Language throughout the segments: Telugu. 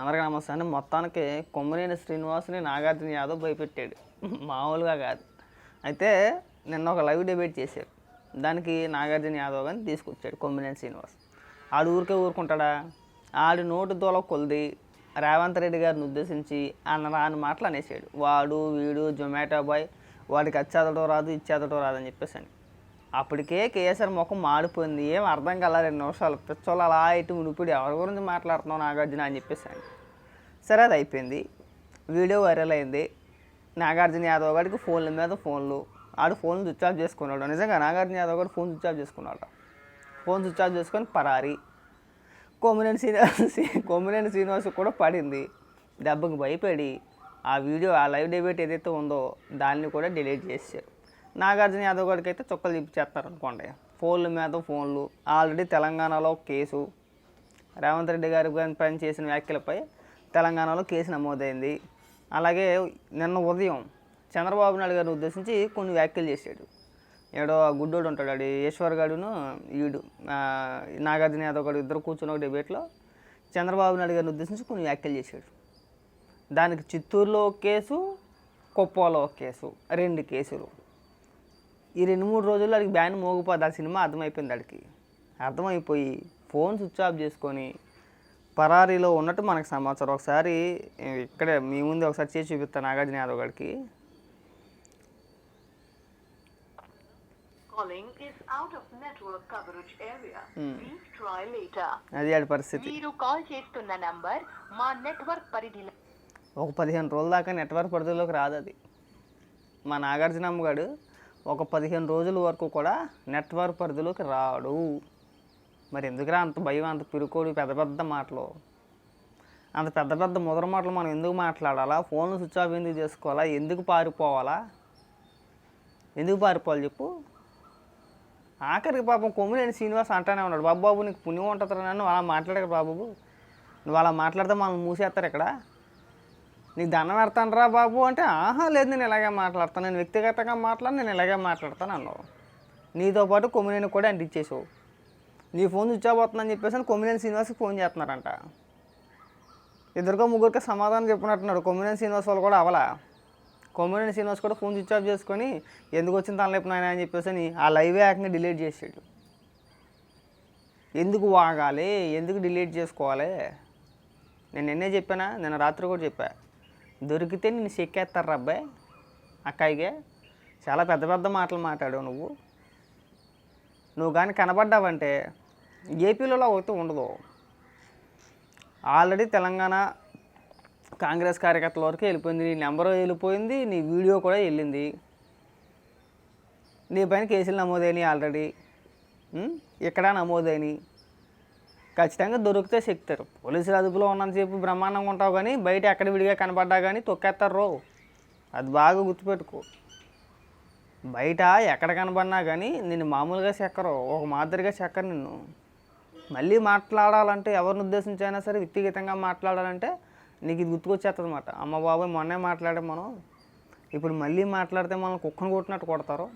అందరికీ నమస్తే మొత్తానికి కొమ్మనేని శ్రీనివాసుని నాగార్జున యాదవ్ భయపెట్టాడు. మామూలుగా కాదు. అయితే నిన్న ఒక లైవ్ డిబేట్ చేశారు. దానికి నాగార్జున యాదవ్ కానీ తీసుకొచ్చాడు కొమ్మినేని శ్రీనివాస్. ఆడు ఊరికే ఊరుకుంటాడా? ఆడి నోటు దూల కొలిది. రేవంత్ రెడ్డి గారిని ఉద్దేశించి అన్న రాని మాటలు అనేసాడు వాడు వీడు జొమాటో బాయ్ వాడికి అచ్చేదటో రాదు ఇచ్చేదటో రాదు అని చెప్పేసి అని అప్పటికే కేసీఆర్ ముఖం మాడిపోయింది ఏం అర్థం కల రెండు నిమిషాలు. పిచ్చోళ్ళు అలా ఇటు ఉడిపిడి ఎవరి గురించి మాట్లాడుతున్నావు నాగార్జున అని చెప్పేసాను సరే అది అయిపోయింది. వీడియో వైరల్ అయింది. నాగార్జున యాదవ్ గారికి ఫోన్ల మీద ఫోన్లు. ఆడు ఫోన్ స్విచ్ ఆఫ్ చేసుకున్నాడు. నిజంగా నాగార్జున యాదవ్ గారు ఫోన్ స్విచ్ ఆఫ్ చేసుకున్నాడు. ఫోన్ స్విచ్ ఆఫ్ చేసుకొని పరారి. కొమ్మినేని శ్రీనివాస్ కొమ్మినేని శ్రీనివాస్ కూడా పడింది. దెబ్బకు భయపడి ఆ వీడియో ఆ లైవ్ డిబేట్ ఏదైతే ఉందో దాన్ని కూడా డిలీట్ చేశారు. నాగార్జున యాదవ్ గారికి అయితే చుక్కలు తిప్పిచేస్తారు అనుకోండి ఫోన్ల మీద ఫోన్లు. ఆల్రెడీ తెలంగాణలో కేసు. రేవంత్ రెడ్డి గారి పైన చేసిన వ్యాఖ్యలపై తెలంగాణలో కేసు నమోదైంది. అలాగే నిన్న ఉదయం చంద్రబాబు నాయుడు గారిని ఉద్దేశించి కొన్ని వ్యాఖ్యలు చేశాడు. ఏడో ఆ గుడ్డోడు ఉంటాడు అడి ఈశ్వర్ గాడును ఈడు నాగార్జున యాదవ్ గారు ఇద్దరు కూర్చున్న ఒక డిబేట్లో చంద్రబాబు నాయుడు గారిని ఉద్దేశించి కొన్ని వ్యాఖ్యలు చేశాడు. దానికి చిత్తూరులో ఒక కేసు కుప్పలో ఒక కేసు రెండు కేసులు. ఈ రెండు మూడు రోజుల్లో అడిగి బ్యాన్ మోగిపోద్ది. ఆ సినిమా అర్థమైపోయింది అడికి అర్థమైపోయి ఫోన్ స్విచ్ ఆఫ్ చేసుకొని పరారీలో ఉన్నట్టు మనకు సమాచారం. ఒకసారి ఇక్కడే మీ ముందు ఒకసారి చేసి చూపిస్తాను నాగార్జున యాదవ్ గారికి. Calling is out of network coverage area. Please try later. అది ఆడి పరిస్థితి. మీరు కాల్ చేస్తున్న నంబర్ మా నెట్వర్క్ పరిధిలో ఒక పదిహేను రోజుల దాకా నెట్వర్క్ పరిధిలోకి రాదు అది. మా నాగార్జున అమ్మగాడు ఒక పదిహేను రోజుల వరకు కూడా నెట్వర్క్ పరిధిలోకి రాడు. మరి ఎందుకురా అంత భయం అంత పిరుకోడు పెద్ద పెద్ద మాటలు? అంత పెద్ద పెద్ద ముదర మాటలు మనం ఎందుకు మాట్లాడాలా? ఫోన్ స్విచ్ ఆఫ్ ఎందుకు చేసుకోవాలా? ఎందుకు పారిపోవాలా? ఎందుకు పారిపోవాలి చెప్పు. ఆఖరికి పాపం కొమ్మినేని శ్రీనివాస్ అంటానే ఉన్నాడు. బాబు బాబు నీకు పుణ్యం ఉంటుందిరా నన్ను అలా మాట్లాడక బాబు. నువ్వు అలా మాట్లాడితే మనం మూసేస్తారు ఇక్కడ. నీకు దండం పెడతాను రా బాబు అంటే ఆహా లేదు నేను ఇలాగే మాట్లాడతాను. నేను వ్యక్తిగతంగా మాట్లాడి నేను ఇలాగే మాట్లాడతాను అన్నావు. నీతో పాటు కొమ్మినేని కూడా అంటించేసావు నీ ఫోన్ స్విచ్ ఆఫ్ చెప్పేసి కొమ్మినేని శ్రీనివాస్కి ఫోన్ చేస్తున్నారంట. ఇద్దరికో ముగ్గురికి సమాధానం చెప్పినట్టున్నాడు. కొమ్మినేని శ్రీనివాస్ వాళ్ళు కూడా అవలా. కొమ్మినేని శ్రీనివాస్ కూడా ఫోన్ స్విచ్ ఆఫ్ చేసుకొని ఎందుకు వచ్చిన తనలేపు నాయన అని చెప్పేసి అని ఆ లైవ్ యాక్ని డిలీట్ చేసాడు. ఎందుకు వాగాలి? ఎందుకు డిలీట్ చేసుకోవాలి? నేను నిన్నే చెప్పానా? నేను రాత్రి కూడా చెప్పాను దొరికితే నేను చెక్కేస్తారు అబ్బాయి అక్కాయిగా చాలా పెద్ద పెద్ద మాటలు మాట్లాడావు నువ్వు. నువ్వు కానీ కనబడ్డావంటే ఏపీలో అయితే ఉండదు. ఆల్రెడీ తెలంగాణ కాంగ్రెస్ కార్యకర్తల వరకు వెళ్ళిపోయింది. నీ నెంబరు వెళ్ళిపోయింది నీ వీడియో కూడా వెళ్ళింది. నీ పైన కేసులు నమోదైనవి ఆల్రెడీ. ఇక్కడ నమోదైనవి ఖచ్చితంగా దొరికితే చెక్తారు. పోలీసులు అదుపులో ఉన్నంతసేపు బ్రహ్మాండంగా ఉంటావు కానీ బయట ఎక్కడ విడిగా కనపడ్డా కానీ తొక్కేస్తారు రో అది బాగా గుర్తుపెట్టుకో. బయట ఎక్కడ కనబడినా కానీ నిన్ను మామూలుగా చెక్కరు ఒక మాదిరిగా చెక్కరు నిన్ను. మళ్ళీ మాట్లాడాలంటే ఎవరిని ఉద్దేశించి అయినా సరే వ్యక్తిగతంగా మాట్లాడాలంటే నీకు ఇది గుర్తుకొచ్చేస్తుంది అనమాట అమ్మ బాబాయ్ మొన్నే మాట్లాడే మనం. ఇప్పుడు మళ్ళీ మాట్లాడితే మనం కుక్కను కొట్టినట్టు కొడతారు.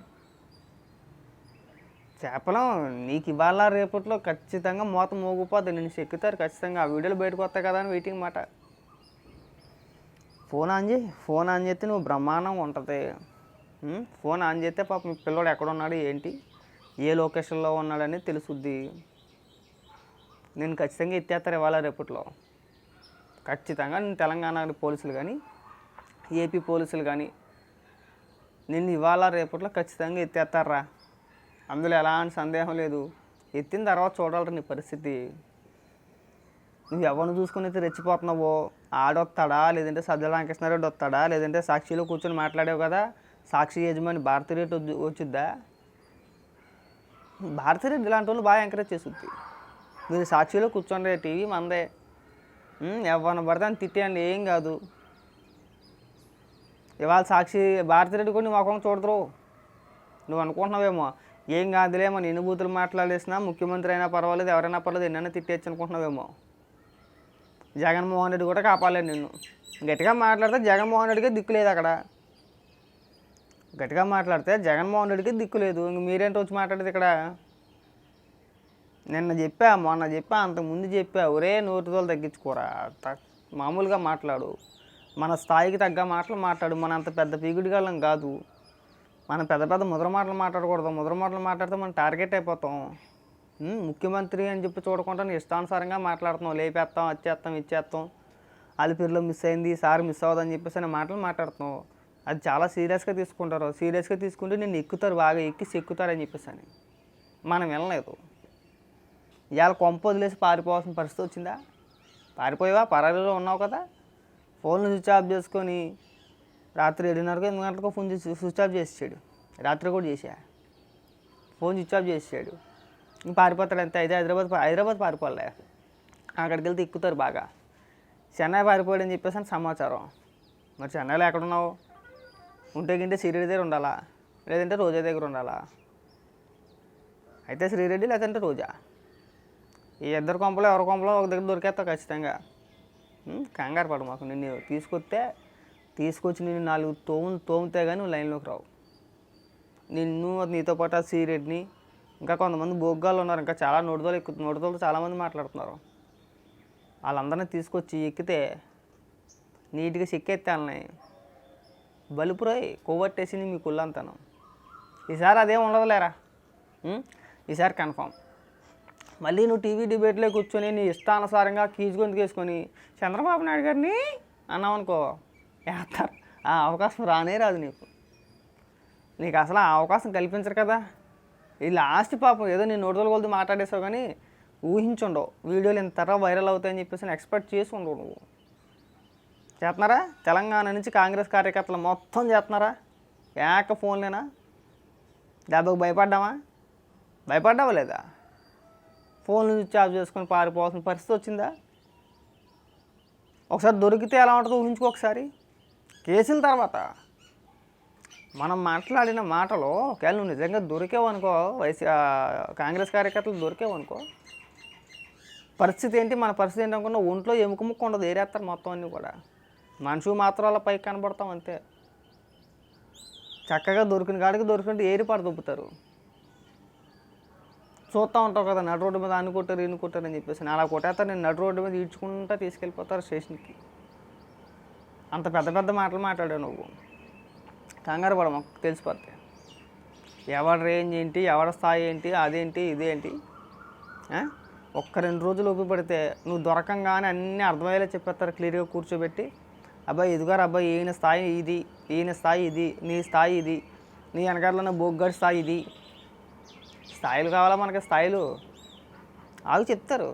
చేపలం నీకు ఇవాళ రేపట్లో ఖచ్చితంగా మూత మోగిపోద్ది. నేను చెక్కుతారు ఖచ్చితంగా. ఆ వీడియోలు బయటకు వస్తాయి కదా అని వెయిటింగ్ మాట. ఫోన్ ఆన్ చేయి. ఫోన్ ఆన్ చేస్తే నువ్వు బ్రహ్మాండంగా ఉంటుంది. ఫోన్ ఆన్ చేస్తే పాప మీ పిల్లోడు ఎక్కడ ఉన్నాడు ఏంటి ఏ లొకేషన్లో ఉన్నాడని తెలుసుద్ది. నేను ఖచ్చితంగా ఎత్తేస్తారు ఇవాళ రేపట్లో. ఖచ్చితంగా నేను తెలంగాణ పోలీసులు కానీ ఏపీ పోలీసులు కానీ నిన్ను ఇవాళ రేపట్లో ఖచ్చితంగా ఎత్తేస్తారా? అందులో ఎలాంటి సందేహం లేదు. ఎత్తిన తర్వాత చూడాలి నీ పరిస్థితి. నువ్వు ఎవరిని చూసుకుని అయితే రెచ్చిపోతున్నావో? ఆడొస్తాడా లేదంటే సజ్జల రామకృష్ణారెడ్డి వస్తాడా? లేదంటే సాక్షిలో కూర్చొని మాట్లాడావు కదా? సాక్షి యజమాని భారతిరెడ్డి వచ్చిద్దా? భారతిరెడ్డి ఇలాంటి వాళ్ళు బాగా ఎంకరేజ్ చేస్తుంది మీరు సాక్షిలో కూర్చోండి టీవీ మందే. ఎవరిని పడితే అని తిట్టేయండి ఏం కాదు. ఇవాళ సాక్షి భారతిరెడ్డి కూడా నీ ముఖం చూడదురు. నువ్వు అనుకుంటున్నావేమో? ఏం కాదులే మన ఎన్ని బూతులు మాట్లాడేసినా ముఖ్యమంత్రి అయినా పర్వాలేదు ఎవరైనా పర్వాలేదు ఎన్నైనా తిట్టేచ్చు అనుకుంటున్నావేమో జగన్మోహన్ రెడ్డి కూడా కాపాడలేదు నిన్ను. గట్టిగా మాట్లాడితే జగన్మోహన్ రెడ్డికి దిక్కు లేదు అక్కడ. గట్టిగా మాట్లాడితే జగన్మోహన్ రెడ్డికి దిక్కు లేదు. ఇంక మీరేంటి వచ్చి మాట్లాడేది ఇక్కడ? నిన్న చెప్పా మొన్న చెప్పా అంతకుముందు ముందు చెప్పా ఒరే నోటితోలు తగ్గించుకోరా త- మామూలుగా మాట్లాడు. మన స్థాయికి తగ్గ మాటలు మాట్లాడు. మన అంత పెద్ద పీగుడిగాళ్ళం కాదు. మనం పెద్ద పెద్ద ముద్ర మాటలు మాట్లాడకూడదు. ముద్ర మాటలు మాట్లాడితే మనం టార్గెట్ అయిపోతాం. ముఖ్యమంత్రి అని చెప్పి చూడకుండా ఇష్టానుసారంగా మాట్లాడుతున్నాం. లేపేస్తాం వచ్చేస్తాం ఇచ్చేస్తాం అలిపిరిలో మిస్ అయింది సార్ మిస్ అవ్వదని చెప్పేసి అనే మాటలు మాట్లాడుతున్నావు అది చాలా సీరియస్గా తీసుకుంటారు. సీరియస్గా తీసుకుంటే నేను ఎక్కుతారు బాగా ఎక్కి ఎక్కుతారని చెప్పేసి అని. మనం వెళ్ళలేదు ఇవాళ కొంప వదిలేసి పారిపోవాల్సిన పరిస్థితి వచ్చిందా? పారిపోయావా? పరారీలో ఉన్నావు కదా. ఫోన్లు స్విచ్ ఆఫ్ చేసుకొని రాత్రి ఏడున్నరకు ఎనిమిది గంటలకు ఫోన్ స్విచ్ ఆఫ్ చేసాడు రాత్రి కూడా చేసా ఫోన్ స్విచ్ ఆఫ్ చేసాడు ఇంక పారిపోతాడు అంతే. అయితే హైదరాబాద్ హైదరాబాద్ పారిపోలే అక్కడికి వెళ్తే ఎక్కుతారు బాగా. చెన్నై పారిపోయాడని చెప్పేసి అని సమాచారం. మరి చెన్నైలో ఎక్కడున్నావు ఉంటే గింటే శ్రీరెడ్డి దగ్గర ఉండాలా? లేదంటే రోజా దగ్గర ఉండాలా? అయితే శ్రీరెడ్డి లేదంటే రోజా. ఈ ఇద్దరు కొంపలో ఎవరి కొంపలో ఒక దగ్గర దొరికేస్తావు ఖచ్చితంగా. కంగారు పడు మాకు. నిన్ను తీసుకొస్తే తీసుకొచ్చి నేను నాలుగు తోము తోమితే కానీ నువ్వు లైన్లోకి రావు. నిన్ను నీతో పాటు ఆ సీరెడ్ని ఇంకా కొంతమంది బొగ్గాలు ఉన్నారు ఇంకా చాలా నోటితోలు ఎక్కు నోటితోలు చాలామంది మాట్లాడుతున్నారు. వాళ్ళందరినీ తీసుకొచ్చి ఎక్కితే నీట్గా చెక్కెత్తే వాళ్ళని బలుపురాయి కొవ్వట్టేసి మీ కుళ్ళంతాను ఈసారి అదేం ఉండదులేరా? ఈసారి కన్ఫామ్. మళ్ళీ నువ్వు టీవీ డిబేట్లో కూర్చొని నీ ఇష్టానుసారంగా కీచుకొని తీసుకొని చంద్రబాబు నాయుడు గారిని? అన్నావు అనుకో వేస్తారు ఆ అవకాశం రానే రాదు నీకు. నీకు అసలు ఆ అవకాశం కల్పించరు కదా. ఈ లాస్ట్ పాపం ఏదో నేను నోటిదల కొలది మాట్లాడేసావు కానీ ఊహించుండవు. వీడియోలు ఇంత తర్వాత వైరల్ అవుతాయని చెప్పేసి ఎక్స్పెక్ట్ చేసి ఉండవు. నువ్వు చేస్తున్నారా? తెలంగాణ నుంచి కాంగ్రెస్ కార్యకర్తలు మొత్తం చేస్తున్నారా? ఏక ఫోన్లేనా? దెబ్బకు భయపడ్డామా భయపడ్డావా లేదా? ఫోన్లు స్విచ్ ఆఫ్ చేసుకొని పారిపోవాల్సిన పరిస్థితి వచ్చిందా? ఒకసారి దొరికితే ఎలా ఉంటుందో ఊహించుకో ఒకసారి. కేసిన తర్వాత మనం మాట్లాడిన మాటలు ఒకవేళ నువ్వు నిజంగా దొరికావు అనుకో వైసీ కాంగ్రెస్ కార్యకర్తలు దొరికేవనుకో పరిస్థితి ఏంటి? మన పరిస్థితి ఏంటి అనుకున్నా ఒంట్లో ఎముక ముక్క ఉండదు ఏరేస్తారు మొత్తం అన్నీ కూడా. మనుషులు మాత్రం అలా పైకి కనబడతాం అంతే. చక్కగా దొరికిన కాడికి దొరికినట్టు ఏరి పడదొబ్బుతారు చూస్తూ ఉంటావు కదా నడు రోడ్డు మీద అన్ని కొట్టారు ఇన్ని కొట్టారు అని చెప్పేసి. అలా కొట్టేస్తారు నేను నడు రోడ్డు మీద ఈడ్చుకుంటా తీసుకెళ్ళిపోతారు స్టేషన్కి. అంత పెద్ద పెద్ద మాటలు మాట్లాడావు నువ్వు. కంగారు పడ మాకు తెలిసిపోతాయి ఎవరి రేంజ్ ఏంటి ఎవరి స్థాయి ఏంటి అదేంటి ఇదేంటి? ఒక్క రెండు రోజులు ఉపయోగపడితే నువ్వు దొరకంగానే అన్నీ అర్థమయ్యేలా చెప్పేస్తారు క్లియర్గా కూర్చోబెట్టి. అబ్బాయి ఇదిగారు అబ్బాయి ఈయన స్థాయి ఇది ఈయన స్థాయి ఇది నీ స్థాయి ఇది నీ వెనకాలన్న బొగ్గడి స్థాయి ఇది. స్థాయిలు కావాలా మనకి? స్థాయిలు. అవి చెప్తారు.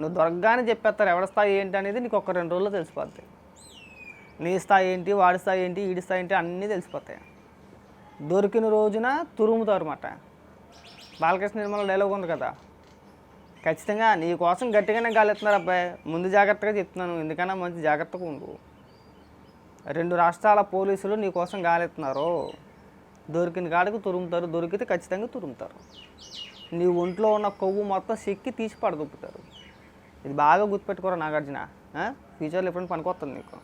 నువ్వు దొరకగానే చెప్పేస్తారు ఎవరి స్థాయి ఏంటి అనేది నీకు ఒక రెండు రోజుల్లో తెలిసిపోద్ది. నీ స్థాయి ఏంటి వాడి స్థాయి ఏంటి ఈడి స్థాయి ఏంటి అన్నీ తెలిసిపోతాయి. దొరికిన రోజున తురుముతారు అన్నమాట. బాలకృష్ణ నిర్మల డైలాగ్ ఉంది కదా. ఖచ్చితంగా నీ కోసం గట్టిగానే గాలెత్తున్నారు అబ్బాయి. ముందు జాగ్రత్తగా చెప్తున్నాను ఎందుకన్నా మంచి జాగ్రత్తగా ఉండు. రెండు రాష్ట్రాల పోలీసులు నీ కోసం గాలెత్తున్నారు దొరికిన కాడికి తురుముతారు దొరికితే ఖచ్చితంగా తురుముతారు. నీ ఒంట్లో ఉన్న కొవ్వు మొత్తం సెక్కి తీసి పడదొప్పుతారు ఇది బాగా గుర్తుపెట్టుకోరా నాగార్జున. ఫ్యూచర్లో ఎప్పుడైనా పనికొస్తుంది నీకు.